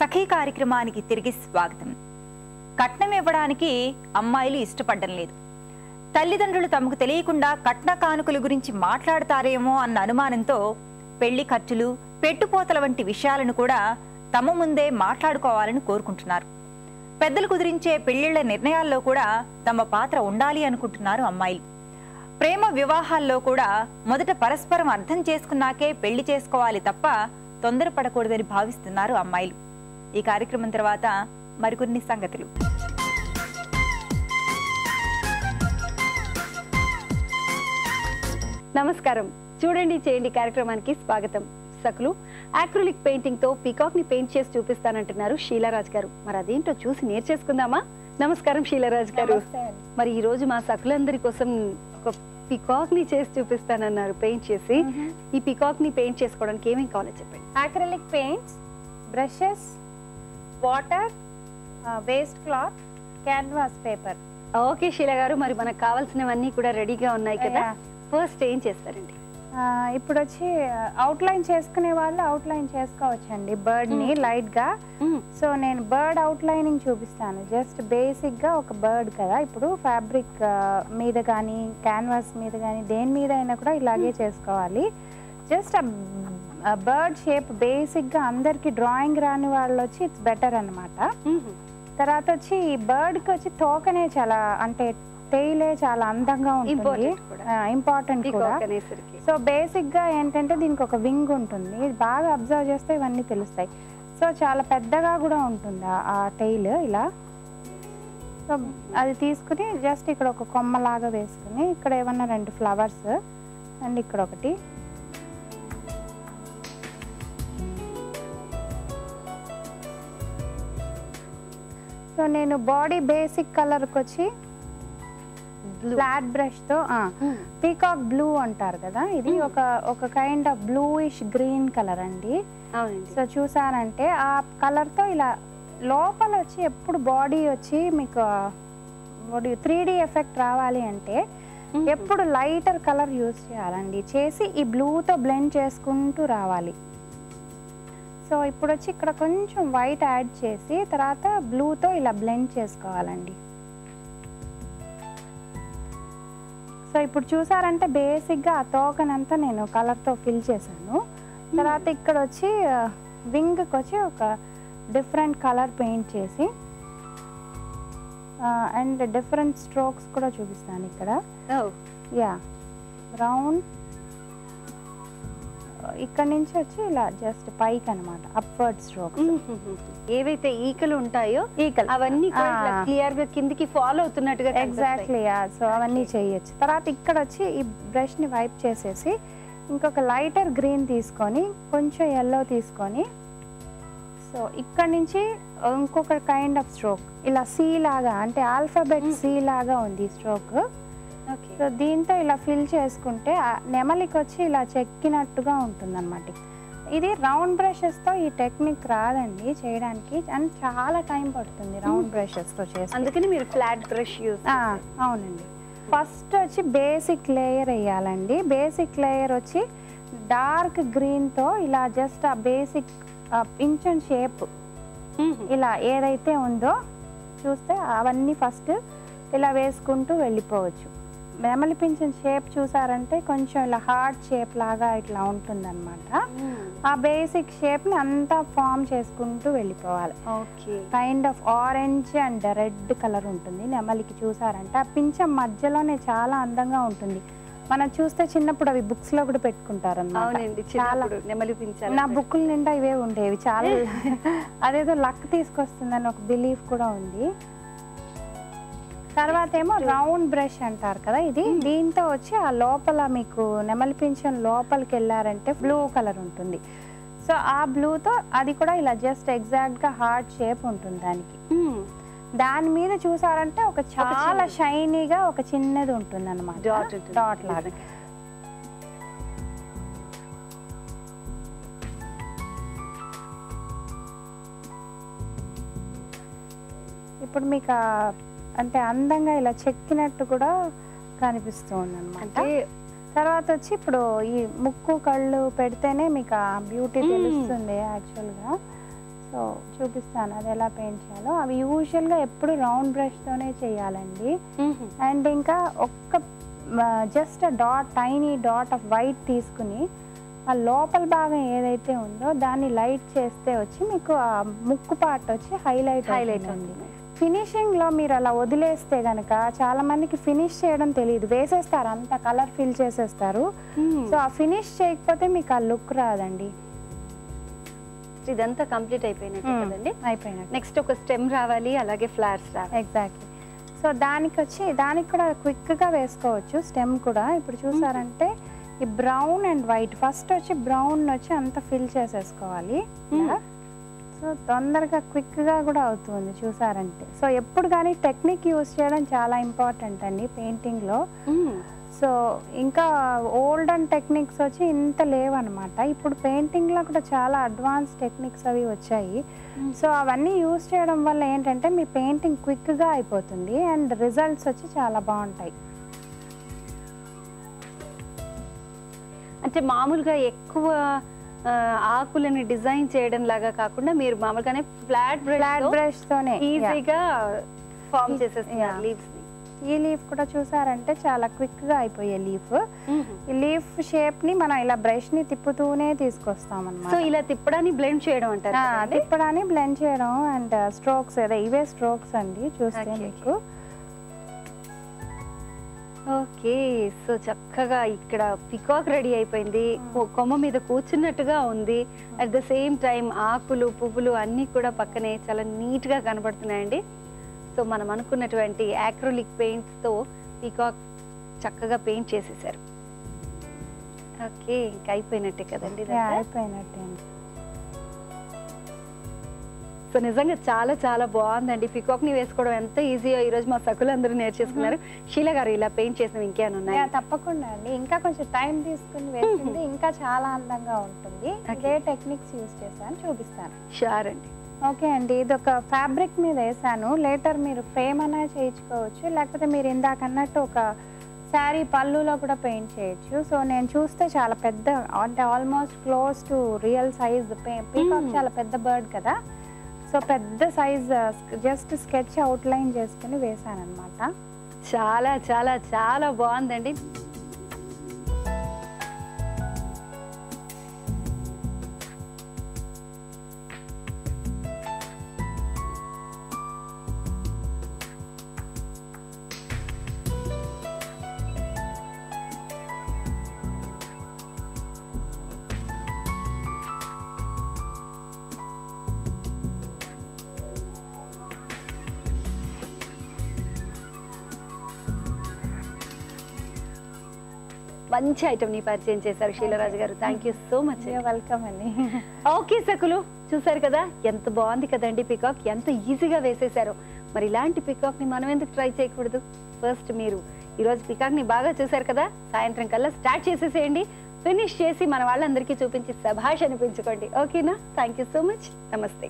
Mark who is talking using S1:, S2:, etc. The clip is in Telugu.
S1: సఖీ కార్యక్రమానికి తిరిగి స్వాగతం. కట్నం ఇవ్వడానికి అమ్మాయిలు ఇష్టపడడం లేదు. తల్లిదండ్రులు తమకు తెలియకుండా కట్న కానుకల గురించి మాట్లాడతారేమో అన్న అనుమానంతో పెళ్ళి ఖర్చులు పెట్టుపోతల వంటి విషయాలను కూడా తమ ముందే మాట్లాడుకోవాలని కోరుకుంటున్నారు. పెద్దలు కుదిరించే పెళ్ళిళ్ళ నిర్ణయాల్లో కూడా తమ పాత్ర ఉండాలి అనుకుంటున్నారు అమ్మాయిలు. ప్రేమ వివాహాల్లో కూడా మొదట పరస్పరం అర్థం చేసుకున్నాకే పెళ్ళి చేసుకోవాలి తప్ప తొందరపడకూడదని భావిస్తున్నారు అమ్మాయిలు. ఈ కార్యక్రమం తర్వాత మరికొన్ని సంగతులు.
S2: నమస్కారం. చూడండి చేయండి కార్యక్రమానికి స్వాగతం. సకులు ఆక్రిలిక్ పెయింటింగ్తో పీకాక్ని పెయింట్ చేసి చూపిస్తానంటున్నారు షీలారాజ్ గారు. మరి అదేంటో చూసి నేర్చేసుకుందామా? నమస్కారం షీలారాజ్ గారు. మరి ఈ రోజు మా సకులందరి కోసం ఒక పికాక్ని చేసి చూపిస్తానన్నారు పెయింట్ చేసి. ఈ పికాక్ని పెయింట్ చేసుకోవడానికి ఏమేమి కావాలో చెప్పండి.
S3: acrylic paints, brushes, uh, waste cloth, canvas paper.
S2: Okay Sheela garu. మరి మనకు కావాల్సినవన్నీ కూడా రెడీగా ఉన్నాయి కదా. ఫస్ట్ ఏం చేస్తారండి?
S3: ఇప్పుడు వచ్చి అవుట్లైన్ చేసుకునే వాళ్ళు అవుట్లైన్ చేసుకోవచ్చండి. బర్డ్ని లైట్గా సో నేను బర్డ్ అవుట్లైనింగ్ చూపిస్తాను. జస్ట్ బేసిక్గా ఒక బర్డ్ కదా. ఇప్పుడు ఫ్యాబ్రిక్ మీద కానీ క్యాన్వాస్ మీద కానీ దేని మీద అయినా కూడా ఇలాగే చేసుకోవాలి. జస్ట్ ఆ బర్డ్ షేప్ బేసిక్గా అందరికి డ్రాయింగ్ రాని వాళ్ళు వచ్చి ఇట్స్ బెటర్ అన్నమాట. తర్వాత వచ్చి ఈ బర్డ్కి వచ్చి తోకనే చాలా అంటే టెయిలే చాలా అందంగా ఉంటుంది. ఇంపార్టెంట్ కూడా. సో బేసిక్గా ఏంటంటే దీనికి ఒక వింగ్ ఉంటుంది. బాగా అబ్జర్వ్ చేస్తే ఇవన్నీ తెలుస్తాయి. సో చాలా పెద్దగా కూడా ఉంటుంది ఆ- ఆ టైల్ ఇలా? సో అది తీసుకుని జస్ట్ ఇక్కడ ఒక కొమ్మలాగా వేసుకుని ఇక్కడ ఏమన్నా రెండు ఫ్లవర్స్ అండ్ ఇక్కడ ఒకటి. సో నేను బాడీ బేసిక్ కలర్కి వచ్చి ఫ్లాట్ బ్రష్తో పీకాక్ బ్లూ అంటారు కదా ఇది
S2: Mm.
S3: ఒక ఒక kind of bluish green colour అండి సో చూసారంటే ఆ కలర్తో ఇలా లోపల వచ్చి ఎప్పుడు బాడీ వచ్చి మీకు త్రీ ఎఫెక్ట్ రావాలి అంటే ఎప్పుడు లైటర్ కలర్ యూజ్ చేయాలండి. చేసి ఈ బ్లూతో బ్లెండ్ చేసుకుంటూ రావాలి. సో ఇప్పుడు వచ్చి ఇక్కడ కొంచెం వైట్ యాడ్ చేసి తర్వాత బ్లూతో ఇలా బ్లెండ్ చేసుకోవాలండి. సో ఇప్పుడు చూసారంటే బేసిక్గా ఆ తోకనంతా నేను కలర్తో ఫిల్ చేశాను. తర్వాత ఇక్కడ వచ్చి వింగ్కి వచ్చి ఒక డిఫరెంట్ కలర్ పెయింట్ చేసి అండ్ డిఫరెంట్ స్ట్రోక్స్ కూడా చూపిస్తాను ఇక్కడ. యా రౌండ్ ఇక్కడ నుంచి వచ్చి ఇలా జస్ట్ పైకి అనమాట అప్వర్డ్ స్ట్రోక్స్
S2: ఏవైతే ఈకలు ఉంటాయో
S3: ఈకల్.
S2: అవన్నీ. క్లియర్గా కిందికి ఫాలో అవుతున్నట్టుగా
S3: ఎగ్జాక్ట్లీ సో అవన్నీ చేయొచ్చు. తర్వాత ఇక్కడ వచ్చి ఈ బ్రష్ని వైప్ చేసేసి ఇంకొక లైటర్ గ్రీన్ తీసుకొని కొంచెం ఎల్లో తీసుకొని సో ఇక్కడ నుంచి ఇంకొక కైండ్ ఆఫ్ స్ట్రోక్ ఇలా సి లాగా అంటే ఆల్ఫాబెట్ సి లాగా ఉంది స్ట్రోక్ సో దీంతో ఇలా ఫిల్ చేసుకుంటే నెమలికి వచ్చి ఇలా చెక్కినట్టుగా ఉంటుంది ఇది రౌండ్ బ్రషెస్తో ఈ టెక్నిక్ రాదండి చేయడానికి అండ్ చాలా టైం పడుతుంది రౌండ్ బ్రషెస్తో చేసి
S2: అందుకని మీరు ఫ్లాట్ బ్రష్ యూస్
S3: అవునండి. ఫస్ట్ వచ్చి బేసిక్ లేయర్ వేయాలండి. బేసిక్ లేయర్ వచ్చి డార్క్ గ్రీన్తో ఇలా జస్ట్ ఆ బేసిక్ పింఛన్ షేప్ ఇలా ఏదైతే ఉందో చూస్తే అవన్నీ ఫస్ట్ ఇలా వేసుకుంటూ వెళ్ళిపోవచ్చు. నెమలి పింఛన్ షేప్ చూసారంటే కొంచెం ఇలా హార్ట్ షేప్ లాగా ఇట్లా ఉంటుందన్నమాట. ఆ బేసిక్ షేప్ని అంతా ఫామ్ చేసుకుంటూ వెళ్ళిపోవాలి.
S2: Okay
S3: kind of orange and red colour ఉంటుంది. నెమలికి చూసారంటే ఆ పింఛం మధ్యలోనే చాలా అందంగా ఉంటుంది. మనం చూస్తే చిన్నప్పుడు అవి బుక్స్లో కూడా పెట్టుకుంటారు నా బుక్కుల నిండా ఇవే ఉండేవి చాలా. అదేదో లక్ తీసుకొస్తుందని ఒక బిలీఫ్ కూడా ఉంది. తర్వాత ఏమో రౌండ్ బ్రష్ అంటారు కదా ఇది. దీంతో వచ్చి ఆ లోపల మీకు నెమలి పింఛన్ లోపలికి వెళ్ళారంటే బ్లూ కలర్ ఉంటుంది. సో ఆ బ్లూతో అది కూడా ఇలా జస్ట్ ఎగ్జాక్ట్గా హార్ట్ షేప్ ఉంటుంది దానికి. దాని మీద చూసారంటే ఒక చాలా. షైనీగా ఒక చిన్నది ఉంటుంది. అనమాట
S2: డాట్
S3: లాగా ఇప్పుడు మీకు అంటే అందంగా ఇలా చెక్కినట్టు కూడా కనిపిస్తుంది అనమాట
S2: అంటే
S3: తర్వాత వచ్చి ఇప్పుడు ఈ ముక్కు కళ్ళు పెడితేనే మీకు ఆ బ్యూటీ. తెలుస్తుంది యాక్చువల్గా సో సో చూపిస్తాను అది ఎలా పెయింట్ చేయాలో. అవి యూజువల్గా ఎప్పుడు రౌండ్ బ్రష్తోనే చేయాలండి. అండ్ ఇంకా ఒక్క just dot tiny dot of white తీసుకుని ఆ లోపల భాగం ఏదైతే ఉందో దాన్ని లైట్ చేస్తే వచ్చి మీకు ఆ ముక్కు పార్ట్ వచ్చి హైలైట్
S2: హైలైట్
S3: హైలైట్
S2: అవుతుంది.
S3: ఫినిషింగ్లో మీరు అలా వదిలేస్తే గనక చాలా మందికి ఫినిష్ చేయడం తెలియదు వేసేస్తారు అంత కలర్ ఫిల్ చేసేస్తారు. సో ఆ ఫినిష్ చేయకపోతే మీకు ఆ లుక్ రాదండి.
S2: ఇదంతా కంప్లీట్ అయిపోయినట్టు కదండి?
S3: అయిపోయినట్టు.
S2: నెక్స్ట్ ఒక స్టెమ్ రావాలి అలాగే ఫ్లవర్స్ రావాలి.
S3: ఎగ్జాక్ట్లీ. సో దానికి వచ్చి దానికి కూడా క్విక్గా వేసుకోవచ్చు స్టెమ్ కూడా. ఇప్పుడు చూసారంటే ఈ బ్రౌన్ అండ్ వైట్ ఫస్ట్ వచ్చి బ్రౌన్ వచ్చి అంత ఫిల్ చేసేసుకోవాలి. సో తొందరగా క్విక్గా కూడా అవుతుంది చూసారంటే. సో ఎప్పుడు కానీ టెక్నిక్ యూస్ చేయడం చాలా ఇంపార్టెంట్ అండి పెయింటింగ్లో. సో ఇంకా ఓల్డ్ అండ్ టెక్నిక్స్ వచ్చి ఇంత లేవన్నమాట. ఇప్పుడు పెయింటింగ్లో కూడా చాలా అడ్వాన్స్ టెక్నిక్స్ అవి వచ్చాయి. సో అవన్నీ యూస్ చేయడం వల్ల ఏంటంటే మీ పెయింటింగ్ క్విక్గా అయిపోతుంది అండ్ రిజల్ట్స్ వచ్చి చాలా బాగుంటాయి.
S2: అంటే మామూలుగా ఎక్కువ ఆకులని డిజైన్ చేయడం లాగా కాకుండా మీరు మామూలుగానే ఫ్లాట్
S3: ఫ్లాట్
S2: బ్రష్
S3: తోనే.
S2: ఈజీగా ఫామ్. చేసేస్తున్నారు లీవ్స్
S3: ఈ లీఫ్ కూడా చూసారంటే చాలా క్విక్గా అయిపోయే లీఫ్ ఈ లీఫ్ షేప్ని మనం ఇలా బ్రష్ని తిప్పుతూనే తీసుకొస్తాం
S2: సో
S3: అన్నమాట
S2: ఇలా తిప్పడాన్ని బ్లెండ్ చేయడం అంటారు?
S3: తిప్పడాన్ని బ్లెండ్ చేయడం అండ్ స్ట్రోక్స్ అదే ఇవే స్ట్రోక్స్ అండి చూస్తే మీకు
S2: ఓకే సో చక్కగా ఇక్కడ పికాక్ రెడీ అయిపోయింది. కొమ్మ మీద కూర్చున్నట్టుగా ఉంది. అట్ ద సేమ్ టైం ఆకులు పువ్వులు అన్నీ కూడా పక్కనే చాలా నీట్గా కనబడుతున్నాయండి. సో మనం అనుకున్నటువంటి యాక్రోలిక్ పెయింట్స్తో పికాక్ చక్కగా పెయింట్ చేసేసారు. ఓకే ఇంకా అయిపోయినట్టే కదండి?
S3: అయిపోయినట్టే
S2: సో నిజంగా చాలా చాలా బాగుందండి. పికాక్ని వేసుకోవడం ఎంత ఈజీయో ఈ రోజు మా సకులు అందరూ నేర్చేసుకున్నారు షీల గారు ఇలా పెయింట్ చేసినవి ఇంకేమైనా ఉన్నాయి?
S3: తప్పకుండా అండి. ఇంకా కొంచెం టైం తీసుకుని వేసింది. ఇంకా చాలా అందంగా ఉంటుంది. ఇదే టెక్నిక్స్ యూస్ చేశాను చూపిస్తాను.
S2: షూర్ అండి.
S3: ఓకే అండి. ఇది ఒక ఫ్యాబ్రిక్ మీద వేసాను లేటర్ మీరు ఫ్రేమ్ అన్నా చేయించుకోవచ్చు. లేకపోతే మీరు ఇందాక అన్నట్టు ఒక శారీ పళ్ళులో కూడా పెయింట్ చేయొచ్చు. సో నేను చూస్తే చాలా పెద్ద అంటే almost close to real size peacock. చాలా పెద్ద బర్డ్ కదా. సో పెద్ద size uh, just sketch outline చేసుకుని వేసాను అనమాట
S2: చాలా చాలా చాలా బాగుందండి. మంచి ఐటమ్ని పరిచయం చేశారు Sheelaraju garu. Thank you so much
S3: welcome అండి.
S2: ఓకే సకులు చూసారు కదా ఎంత బాగుంది కదండి పికాక్ ఎంత ఈజీగా వేసేశారు. మరి ఇలాంటి పికాక్ని మనం ఎందుకు ట్రై చేయకూడదు? ఫస్ట్ మీరు ఈ రోజు పికాక్ని బాగా చూసారు కదా సాయంత్రం కల్లా స్టార్ట్ చేసేసేయండి. ఫినిష్ చేసి మన వాళ్ళందరికీ చూపించి సభాష్ అనిపించుకోండి. ఓకేనా థ్యాంక్ యూ సో మచ్ నమస్తే